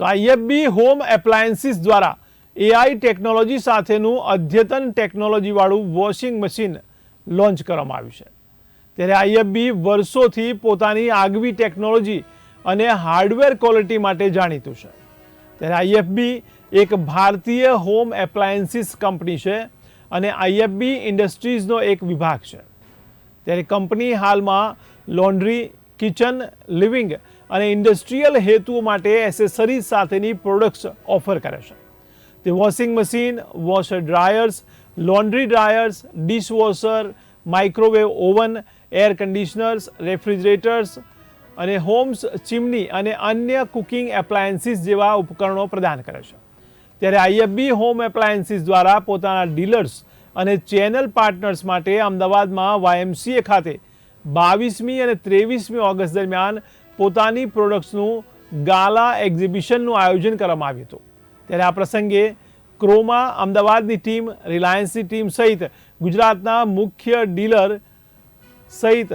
તો IFB home appliances દ્વારા AI technology સાથેનું અદ્યતન ટેકનોલોજીવાળું વોશિંગ મશીન લોન્ચ કરવામાં આવ્યું છે. ત્યારે આઈએફબી વર્ષોથી પોતાની આગવી ટેકનોલોજી અને હાર્ડવેર ક્વોલિટી માટે જાણીતું છે. ત્યારે આઈએફબી એક ભારતીય હોમ એપ્લાયન્સીસ કંપની છે અને આઈએફબી ઇન્ડસ્ટ્રીઝનો એક વિભાગ છે. ત્યારે કંપની હાલમાં લોન્ડ્રી, કિચન, લિવિંગ અને ઇન્ડસ્ટ્રીયલ હેતુઓ માટે એસેસરીઝ સાથેની પ્રોડક્ટ્સ ઓફર કરે છે. તે washing machine, washer dryers, laundry dryers, dishwasher, microwave oven, air conditioners, refrigerators અને હોમ્સ, ચીમની અને અન્ય કુકિંગ એપ્લાયન્સીસ જેવા ઉપકરણો પ્રદાન કરે છે. ત્યારે આઈએફબી હોમ એપ્લાયન્સીસ દ્વારા પોતાના ડીલર્સ અને ચેનલ પાર્ટનર્સ માટે અમદાવાદમાં વાયએમસીએ ખાતે બાવીસમી અને ત્રેવીસમી ઓગસ્ટ દરમિયાન પોતાની પ્રોડક્ટ્સનું ગાલા એક્ઝિબિશનનું આયોજન કરવામાં આવ્યું હતું. ત્યારે આ પ્રસંગે ક્રોમા અમદાવાદની ટીમ, રિલાયન્સની ટીમ સહિત ગુજરાતના મુખ્ય ડીલર સહિત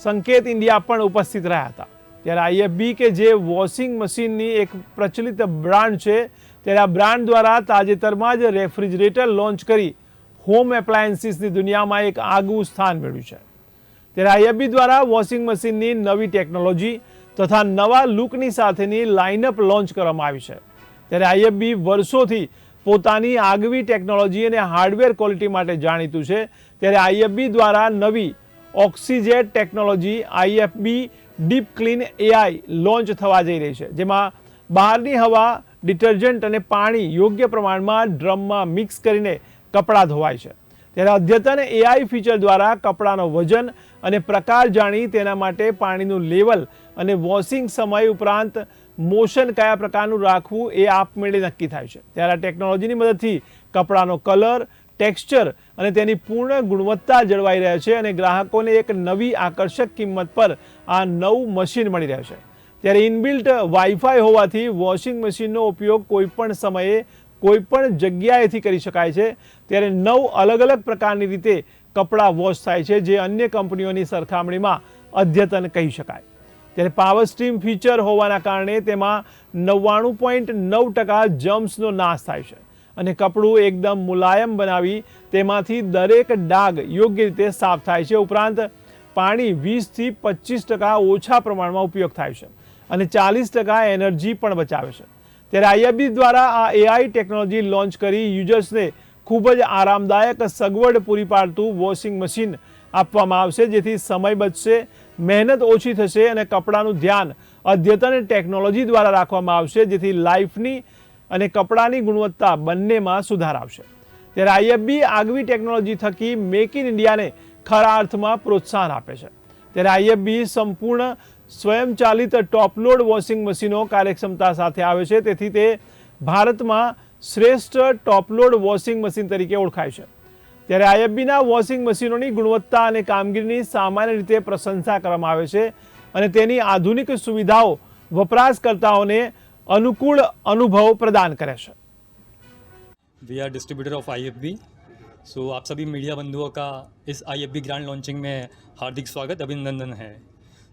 સંકેત ઇન્ડિયા પણ ઉપસ્થિત રહ્યા હતા. ત્યારે આઈએફબી કે જે વોશિંગ મશીનની એક પ્રચલિત બ્રાન્ડ છે, ત્યારે આ બ્રાન્ડ દ્વારા તાજેતરમાં જ રેફ્રિજરેટર લોન્ચ કરી હોમ એપ્લાયન્સીસની દુનિયામાં એક આગવું સ્થાન મેળવ્યું છે. ત્યારે આઈએફબી દ્વારા વોશિંગ મશીનની નવી ટેકનોલોજી તથા નવા લુકની સાથેની લાઇનઅપ લોન્ચ કરવામાં આવી છે. ત્યારે આઈએફબી વર્ષોથી પોતાની આગવી ટેકનોલોજી અને હાર્ડવેર ક્વોલિટી માટે જાણીતું છે. ત્યારે આઈએફબી દ્વારા નવી Oxyjet technology IFB deep clean AI launch થવા જઈ રહી છે, જેમાં બહારની હવા ડિટર્જન્ટ અને પાણી યોગ્ય પ્રમાણમાં ડ્રમમાં મિક્સ કરીને કપડાં ધોવાય છે. ત્યારે અદ્યતન એઆઈ ફીચર દ્વારા કપડાનો વજન અને પ્રકાર જાણી તેના માટે પાણીનું લેવલ અને વોશિંગ સમય ઉપરાંત મોશન કયા પ્રકારનું રાખવું એ આપમેળે નક્કી થાય છે. ત્યારે આ ટેકનોલોજીની મદદથી કપડાનો કલર ટેક્સચર અને તેની પૂર્ણ ગુણવત્તા જળવાઈ રહે છે અને ગ્રાહકોને એક નવી આકર્ષક કિંમત પર આ નવું મશીન મળી રહ્યું છે. ત્યારે ઇનબિલ્ટ વાઈફાઈ હોવાથી વોશિંગ મશીનનો ઉપયોગ કોઈપણ સમયે કોઈપણ જગ્યાએથી કરી શકાય છે. ત્યારે નવ અલગ અલગ પ્રકારની રીતે કપડાં વોશ થાય છે, જે અન્ય કંપનીઓની સરખામણીમાં અદ્યતન કહી શકાય. ત્યારે પાવર સ્ટીમ ફીચર હોવાના કારણે તેમાં નવ્વાણું પોઈન્ટ નવ ટકા જમ્સનો નાશ થાય છે. અને કપડું એકદમ મુલાયમ બનાવી તેમાંથી દરેક ડાઘ યોગ્ય રીતે સાફ થાય છે. ઉપરાંત પાણી વીસથી પચીસ ટકા ઓછા પ્રમાણમાં ઉપયોગ થાય છે. અને ચાલીસ ટકા એનર્જી પણ બચાવે છે. ત્યારે આઈએફબી દ્વારા આ એઆઈ ટેકનોલોજી લોન્ચ કરી યુઝર્સને ખૂબ જ આરામદાયક સગવડ પૂરી પાડતું વોશિંગ મશીન આપવામાં આવશે, જેથી સમય બચશે, મહેનત ઓછી થશે અને કપડાનું ધ્યાન અદ્યતન ટેકનોલોજી દ્વારા રાખવામાં આવશે, જેથી લાઈફની અને કપડાની ગુણવત્તા બંનેમાં સુધાર આવશે. ત્યારે આઈએફબી આગવી ટેકનોલોજી થકી મેક ઇન ઇન્ડિયાને ખરા અર્થમાં પ્રોત્સાહન આપે છે. ત્યારે આઈએફબી સંપૂર્ણ સ્વયંચાલિત ટોપલોડ વોશિંગ મશીનો કાર્યક્ષમતા સાથે આવે છે તેથી તે ભારતમાં શ્રેષ્ઠ ટોપલોડ વોશિંગ મશીન તરીકે ઓળખાય છે ત્યારે આઈએફબીના વોશિંગ મશીનોની ગુણવત્તા અને કામગીરીની સામાન્ય રીતે પ્રશંસા કરવામાં આવે છે અને તેની આધુનિક સુવિધાઓ વપરાશકર્તાઓને अनुकूल अनुभव प्रदान करे છે we are distributor of I so आप सभी मीडिया बंधुओं का इस आई ग्रैंड लॉन्चिंग में हार्दिक स्वागत अभिनंदन है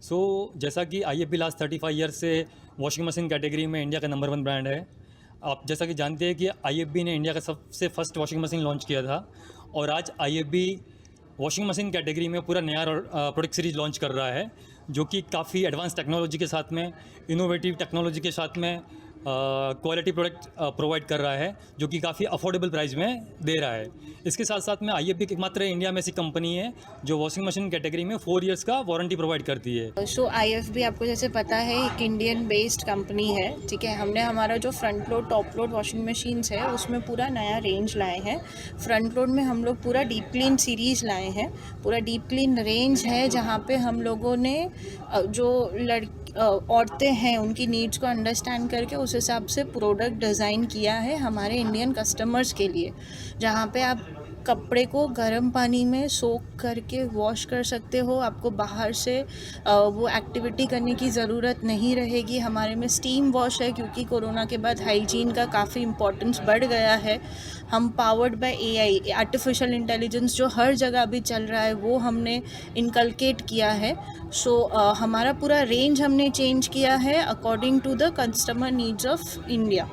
सो so, जैसा कि I F last thirty five year से वॉशिंग मशीन कैटेगरी में इंडिया का नंबर वन ब्रांड है। आप जैसा कि जानते हैं कि आईएफबी ने इंडिया का सबसे फ़र्स्ट वॉशिंग मशीन लॉन्च किया था और आज आईएफबी वॉशिंग मशीन कैटेगरी में पूरा नया प्रोडक्ट सीरीज़ लॉन्च कर रहा है जो कि काफ़ी एडवांस टेक्नोलॉजी के साथ में इनोवेटिव टेक्नोलॉजी के साथ में क्वालिटी प्रोडक्ट प्रोवाइड कर रहा है, जो कि काफ़ी अफोर्डेबल प्राइस में दे रहा है। इसके साथ साथ में आई एफ़ एकमात्र इंडिया में ऐसी कंपनी है, जो वॉशिंग मशीन कैटेगरी में फोर इयर्स का वारंटी प्रोवाइड करती है। सो आई एफ़ आपको जैसे पता है, एक इंडियन बेस्ड कंपनी है, ठीक है? हमने हमारा जो front load top load washing machines है, उसमें पूरा नया रेंज लाए हैं। फ्रंट लोड में हम लोग पूरा डीप क्लीन सीरीज़ लाए हैं। पूरा डीप क्लीन रेंज है, जहाँ पे हम लोगों ने जो लड़ औरतें हैं, उनकी नीड्स को अंडरस्टैंड करके उस हिसाब से प्रोडक्ट डिज़ाइन किया है हमारे इंडियन कस्टमर्स के लिए जहाँ पे आप कपड़े को गर्म पानी में सोख करके वॉश कर सकते हो। आपको बाहर से वो एक्टिविटी करने की ज़रूरत नहीं रहेगी। हमारे में स्टीम वॉश है क्योंकि कोरोना के बाद हाइजीन का काफ़ी इम्पोर्टेंस बढ़ गया है। हम powered by AI artificial intelligence जो हर जगह अभी चल रहा है वो हमने इनकलकेट किया है। सो so, हमारा पूरा रेंज हमने चेंज किया है according to the customer needs of India